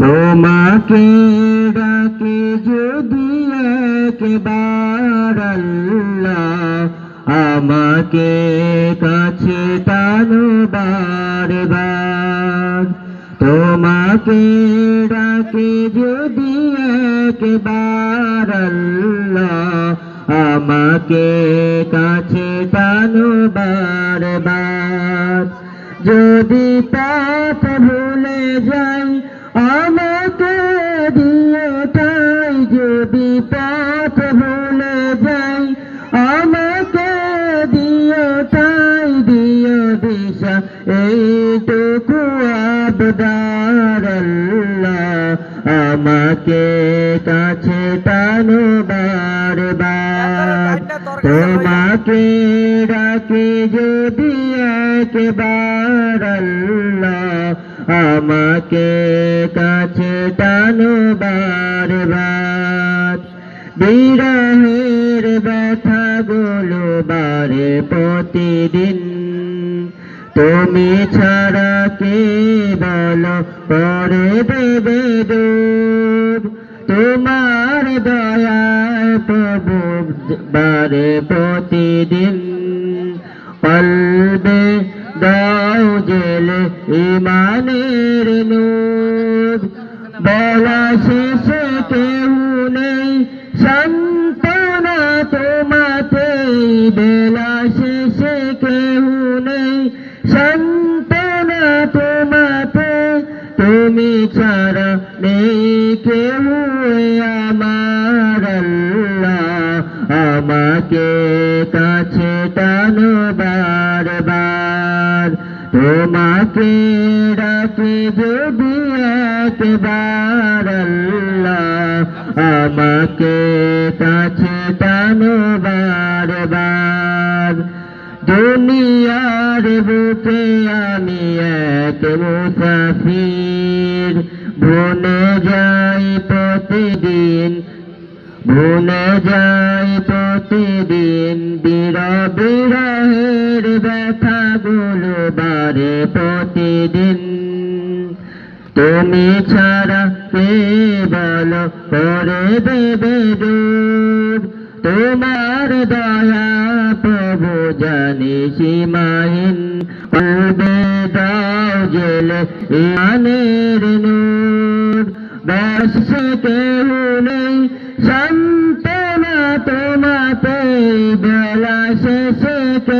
তোমাকে ডাকে যদি একবার আমাকে কাছে টানো বারবার। তোমাকে ডাকে যদি একবার আমাকে কাছে টানো বারবার। যদি পথ ভুলে যাই আমাকে দিয়ে তাই যদি পথ ভুলে যাই, আমাকে দিও তাই দিও দিশা, এইটুকু আবদার আমাকে কাছে টানো বারবার। তোমাকে ডাকে যদি একবার আল্লাহ আমাকে কাছে টানো বারবার। বিরহের ব্যথা গুলো বারে প্রতিদিন। তুমি ছাড়া কে বলো? পরে দেবে তোমার দয়ায় প্রভু বারে প্রতিদিন। কলবে দাও জেলে ইমানের নূর বলা শেষে কেউ নেই। সন্তনা তোমাতে বেলা শেষে কেউ নেই। সন্তনা তোমাতে। তুমি ছাড়া নেই কেউ। আমার আল্লাহ। আমাকে তোমাকে ডাকে যদি একবার আমাকে কাছে টানো বারবার দুনিয়ার বুকে আমি এক মুসাফির ভুলে যাই প্রতিদিন ভুলে যাই প্রতিদিন বিরা তুমি ছাড়া কে বল করে দেবে তোমার দয়া প্রভু জানি সীমাহীন। কলবে দাও জেলে ইমানের নূর। ব্যাস কেউ নেই সন্তনা তোমাতে বেলা শেষে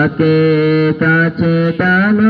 আমাকে কাছে টানো বারবার